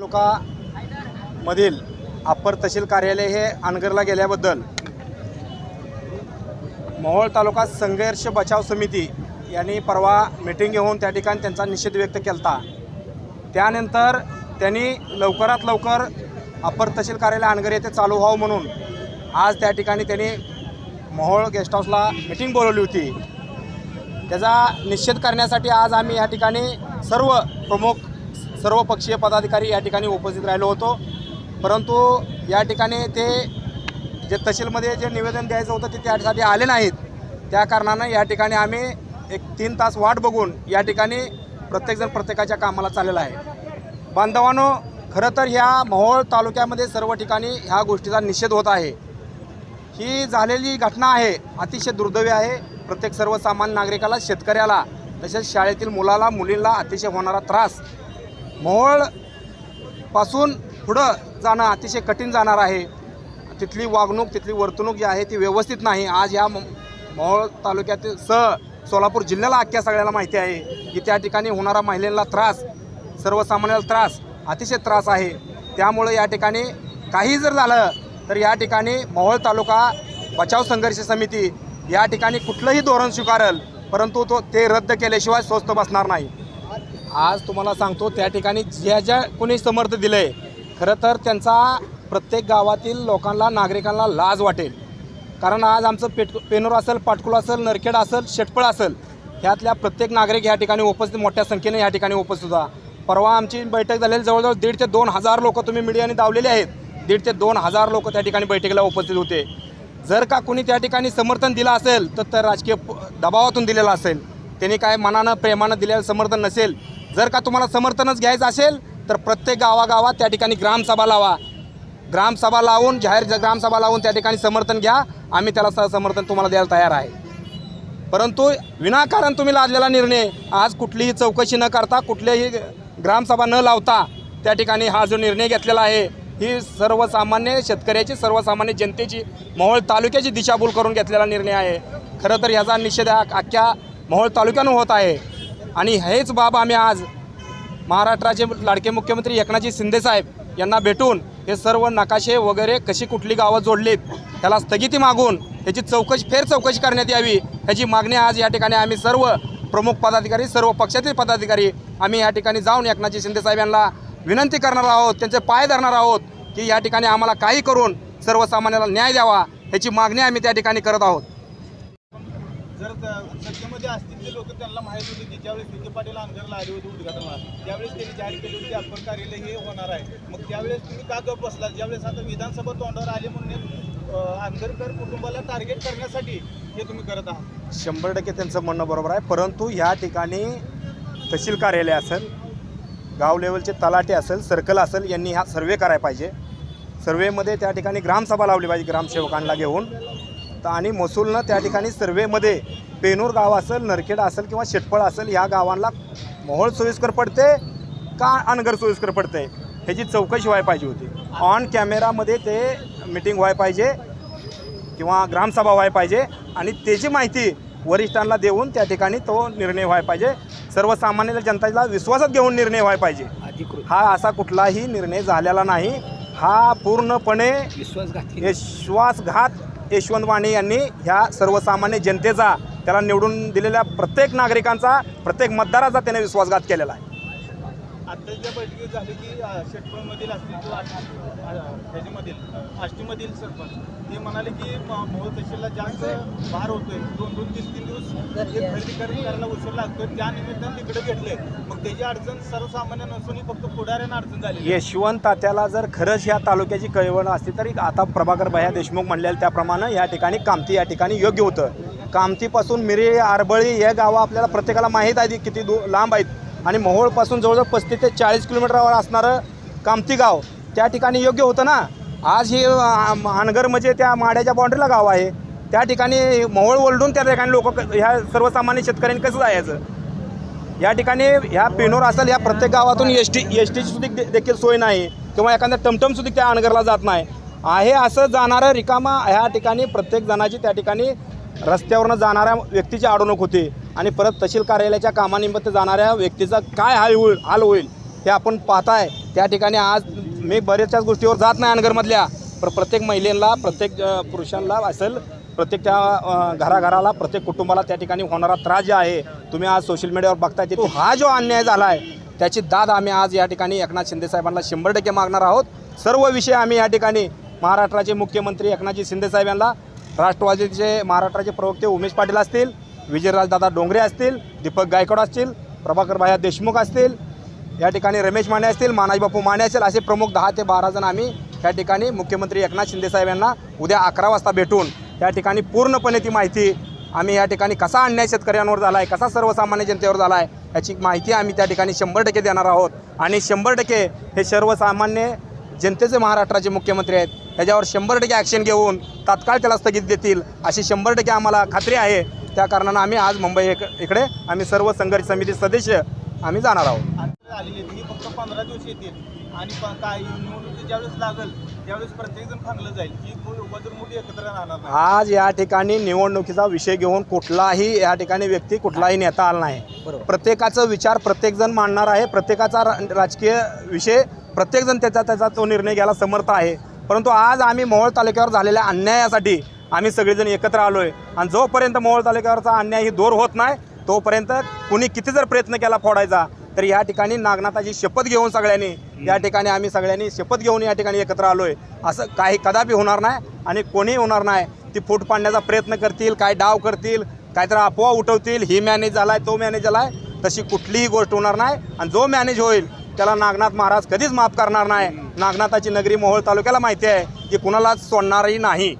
तालुकामधील upper तहसील कार्यालय हे अनगरला गेल्याबद्दल मोहोळ तालुका संघर्ष बचाव समिती यांनी परवा मिटिंग घेऊन त्या ठिकाणी त्यांचा निषेध व्यक्त केला त्यानंतर त्यांनी लवकरात लवकर अप्पर तहसील कार्यालय अनगर येथे चालू व्हावं म्हणून आज त्या ठिकाणी त्यांनी मोहोळ गेस्ट हाऊसला मिटिंग बोलवली होती. त्याचा निषेध करण्यासाठी आज आम्ही या ठिकाणी सर्व प्रमुख सर्व पक्षीय पदाधिकारी या ठिकाणी उपस्थित राहिलो होतो. परंतु या ठिकाणी ते जे तहसीलमध्ये जे निवेदन द्यायचं होतं ते त्यासाठी आले नाहीत. त्या कारणानं या ठिकाणी आम्ही एक तीन तास वाट बघून या ठिकाणी प्रत्येकजण प्रत्येकाच्या कामाला चाललेला आहे. बांधवानो खरं तर ह्या मोहोळ तालुक्यामध्ये सर्व ठिकाणी ह्या गोष्टीचा निषेध होत आहे. ही झालेली घटना आहे अतिशय दुर्दैवी आहे. प्रत्येक सर्वसामान्य नागरिकाला शेतकऱ्याला तसेच शाळेतील मुलाला मुलींना अतिशय होणारा त्रास मोहोळपासून पुढं जाणं अतिशय कठीण जाणार आहे. तिथली वागणूक तिथली वर्तणूक जी आहे ती व्यवस्थित नाही. आज ह्या मो- मोहोळ तालुक्यातील सह सोलापूर जिल्ह्याला अख्ख्या सगळ्याला माहिती आहे की त्या ठिकाणी होणारा महिलांना त्रास सर्वसामान्याला त्रास अतिशय त्रास आहे. त्यामुळं या ठिकाणी काही जर झालं तर या ठिकाणी मोहोळ तालुका बचाव संघर्ष समिती या ठिकाणी कुठलंही धोरण स्वीकारल परंतु तो ते रद्द केल्याशिवाय स्वस्त बसणार नाही. आज तुम्हाला सांगतो त्या ठिकाणी ज्या ज्या कोणी समर्थ दिलं आहे खरं तर त्यांचा प्रत्येक गावातील लोकांना नागरिकांना लाज वाटेल. कारण आज आमचं पेट पेनोर असेल पाटकुळ असेल नरखेड असेल शेटपळ असेल ह्यातल्या प्रत्येक नागरिक या ठिकाणी उपस्थित मोठ्या संख्येने या ठिकाणी उपस्थित होता. परवा आमची बैठक झालेली जवळजवळ दीड ते दोन हजार लोक तुम्ही मीडियाने दावलेले आहेत. दीड ते दोन हजार लोक त्या ठिकाणी बैठकीला उपस्थित होते. जर का कुणी त्या ठिकाणी समर्थन दिलं असेल तर तर राजकीय दबावातून दिलेलं असेल. त्यांनी काय मनानं प्रेमानं दिलेलं समर्थन नसेल जर का तुम्हाला समर्थनच घ्यायचं असेल तर प्रत्येक गावागावात त्या ठिकाणी ग्रामसभा लावा. ग्रामसभा लावून जाहीर ज- ग्रामसभा लावून त्या ठिकाणी समर्थन घ्या. आम्ही त्याला स- समर्थन तुम्हाला द्यायला तयार आहे. परंतु विनाकारण तुम्ही लादलेला निर्णय आज कुठलीही चौकशी न करता कुठल्याही ग्रामसभा न लावता त्या ठिकाणी हा जो निर्णय घेतलेला आहे ही सर्वसामान्य शेतकऱ्याची सर्वसामान्य जनतेची मोहोळ तालुक्याची दिशाभूल करून घेतलेला निर्णय आहे. खरं तर ह्याचा निषेध हा अख्ख्या मोहोळ तालुक्यानं होत आहे. आणि हेच बाब आम्ही आज महाराष्ट्राचे लाडके मुख्यमंत्री एकनाथजी शिंदेसाहेब यांना भेटून हे सर्व नकाशे वगैरे कशी कुठली गावं जोडलीत त्याला स्थगिती मागून ह्याची चौकशी फेर चौकशी करण्यात यावी ह्याची मागणी आज या ठिकाणी आम्ही सर्व प्रमुख पदाधिकारी सर्व पक्षातील पदाधिकारी आम्ही या ठिकाणी जाऊन एकनाथजी शिंदेसाहेब यांना विनंती करणार आहोत त्यांचे पाय धरणार आहोत की या ठिकाणी आम्हाला काही करून सर्वसामान्याला न्याय द्यावा ह्याची मागणी आम्ही त्या ठिकाणी करत आहोत. जर त- सत्तेमध्ये असतील ते लोक त्यांना माहीत होती की ज्यावेळेस विखे पाटील अंगरला आली होती उद्घाटनाला त्यावेळेस त्यांनी जाहीर केली होती आपण कार्यालय हे होणार आहे. मग त्यावेळेस तुम्ही का गप बसला ज्यावेळेस आता विधानसभा तोंडावर आले म्हणून अं, कुटुंबाला टार्गेट करण्यासाठी हे तुम्ही करत आहात. शंभर टक्के त्यांचं म्हणणं बरोबर आहे. परंतु ह्या ठिकाणी तहसील कार्यालय असेल गाव लेवलचे तलाटे असेल सर्कल असेल यांनी हा सर्वे करायला पाहिजे. सर्वेमध्ये त्या ठिकाणी ग्रामसभा लावली पाहिजे ग्रामसेवकांना घेऊन. तर आणि महसूलनं त्या ठिकाणी सर्वेमध्ये पेनूर गाव असेल नरखेड असेल किंवा शेटपळ असेल ह्या गावांना मोहोळ सोयीस्कर पडते का अनगर सोयीस्कर पडते? ह्याची चौकशी व्हायला पाहिजे होती. ऑन कॅमेरामध्ये ते मिटिंग व्हायला पाहिजे किंवा ग्रामसभा व्हायला पाहिजे आणि त्याची माहिती वरिष्ठांना देऊन त्या ठिकाणी तो निर्णय व्हायला पाहिजे. सर्वसामान्य जनतेला विश्वासात घेऊन निर्णय व्हायला पाहिजे. हा असा कुठलाही निर्णय झालेला नाही. हा पूर्णपणे विश्वासघात. यशवंत माने यांनी ह्या सर्वसामान्य जनतेचा त्याला निवडून दिलेल्या प्रत्येक नागरिकांचा प्रत्येक मतदाराचा त्याने विश्वासघात केलेला आहे. आत्ताच्या बैठकीत झाले की असतील किंवा ह्याच्यामधील आष्टीमधील सरपंच ते म्हणाले की म- मोहोळ तहसीलला जास्त भार होतोय. दोन दोन तीन तीन दिवस खरेदी करायला उशीर लागतोय. त्या निमित्तानं तिकडे घेतले मग त्याची अडचण सर्वसामान्य नसून ही फक्त पुढाऱ्यांना अडचण झाली. यशवंत तात्याला जर खरंच ह्या तालुक्याची कळवण असती तरी आता प्रभाकर भैया देशमुख म्हणलेल्या त्याप्रमाणे या ठिकाणी कामती या ठिकाणी योग्य होतं. कामतीपासून मिरे आरबळी या गावं आपल्याला प्रत्येकाला माहीत आहे किती दू लांब आहेत. आणि मोहोळपासून जवळजवळ पस्तीस ते चाळीस किलोमीटरवर असणारं कामती गाव त्या ठिकाणी योग्य होतं ना? आज हे अनगर म्हणजे त्या माड्याच्या बाउंड्रीला गाव आहे. त्या ठिकाणी मोहोळ ओलडून त्या ठिकाणी लोक ह्या सर्वसामान्य शेतकऱ्यांनी कसं जायचं? या ठिकाणी ह्या पेनोर असेल या प्रत्येक गावातून एस टी एस टीची सुद्धा दे- देखील सोय नाही किंवा एखाद्या टमटमसुद्धा त्या अनगरला जात नाही. आहे असं जाणारं रिकामा ह्या ठिकाणी प्रत्येक जणाची त्या ठिकाणी रस्त्यावरनं जाणाऱ्या व्यक्तीची अडवणूक होते आणि परत तहसील कार्यालयाच्या कामानिमित्त जाणाऱ्या व्यक्तीचा काय हाल होईल हाल होईल हे आपण पाहताय. त्या ठिकाणी आज मी बऱ्याचशाच गोष्टीवर जात नाही अनगरमधल्या पण प्रत्येक महिलेला प्रत्येक पुरुषांना असेल प्रत्येक त्या घराघराला प्रत्येक कुटुंबाला त्या ठिकाणी होणारा त्रास जे आहे तुम्ही आज सोशल मीडियावर बघताय ते तो हा जो अन्याय झाला आहे त्याची दाद आम्ही आज या ठिकाणी एकनाथ शिंदेसाहेबांना शंभर टक्के मागणार आहोत. सर्व विषय आम्ही या ठिकाणी महाराष्ट्राचे मुख्यमंत्री एकनाथजी शिंदेसाहेब यांना राष्ट्रवादीचे महाराष्ट्राचे प्रवक्ते उमेश पाटील असतील विजयराजदादा डोंगरे असतील दीपक गायकवाड असतील प्रभाकर भाया देशमुख असतील या ठिकाणी रमेश माने असतील मानाजी बापू माने असतील असे प्रमुख दहा ते बारा जण आम्ही या ठिकाणी मुख्यमंत्री एकनाथ शिंदेसाहेब यांना उद्या अकरा वाजता भेटून या ठिकाणी पूर्णपणे ती माहिती आम्ही या ठिकाणी कसा अन्याय शेतकऱ्यांवर झाला आहे कसा सर्वसामान्य जनतेवर झाला आहे याची माहिती आम्ही त्या ठिकाणी शंभर टक्के देणार आहोत. आणि शंभर टक्के हे सर्वसामान्य जनतेचे महाराष्ट्राचे मुख्यमंत्री आहेत त्याच्यावर शंभर टक्के ॲक्शन घेऊन तात्काळ त्याला स्थगित देतील अशी शंभर टक्के आम्हाला खात्री आहे. त्या कारणानं आम्ही आज मुंबई इक- इकडे आम्ही सर्व संघर्ष समिती सदस्य आम्ही जाणार आहोत. आलेली फक्त पंधरा दिवस येतील. आणि प- काय निवडणुकी ज्यावेळेस लागेल त्यावेळेस प्रत्येकजण खांगलं जाईल. ही मोठी एकत्र राहणार नाही. आज या ठिकाणी निवडणुकीचा विषय घेऊन कुठलाही या ठिकाणी व्यक्ती कुठलाही नेता आला नाही. प्रत्येकाचा विचार प्रत्येकजण मांडणार आहे. प्रत्येकाचा रा- राजकीय विषय प्रत्येकजण त्याचा त्याचा तो निर्णय घ्यायला समर्थ आहे. परंतु आज आम्ही मोहोळ तालुक्यावर झालेल्या अन्यायासाठी आम्ही सगळेजण एकत्र आलो आहे आणि जोपर्यंत मोहोळ तालुक्यावरचा अन्याय ही दूर होत नाही तोपर्यंत कुणी किती जर प्रयत्न केला फोडायचा तर या ठिकाणी नागनाथाची शपथ घेऊन सगळ्यांनी या ठिकाणी आम्ही सगळ्यांनी शपथ घेऊन या ठिकाणी एकत्र आलो आहे असं काही कदापि होणार नाही आणि कोणीही होणार नाही. ती फूट पाडण्याचा प्रयत्न करतील काय डाव करतील काहीतरी अफवा उठवतील ही मॅनेज झालाय तो मॅनेज झालाय तशी कुठलीही गोष्ट होणार नाही. आणि जो मॅनेज होईल त्याला नागनाथ महाराज कधीच माफ करणार नाही. नागनाथाची नगरी मोहोळ तालुक्याला माहिती आहे की कुणालाच सोडणारही नाही.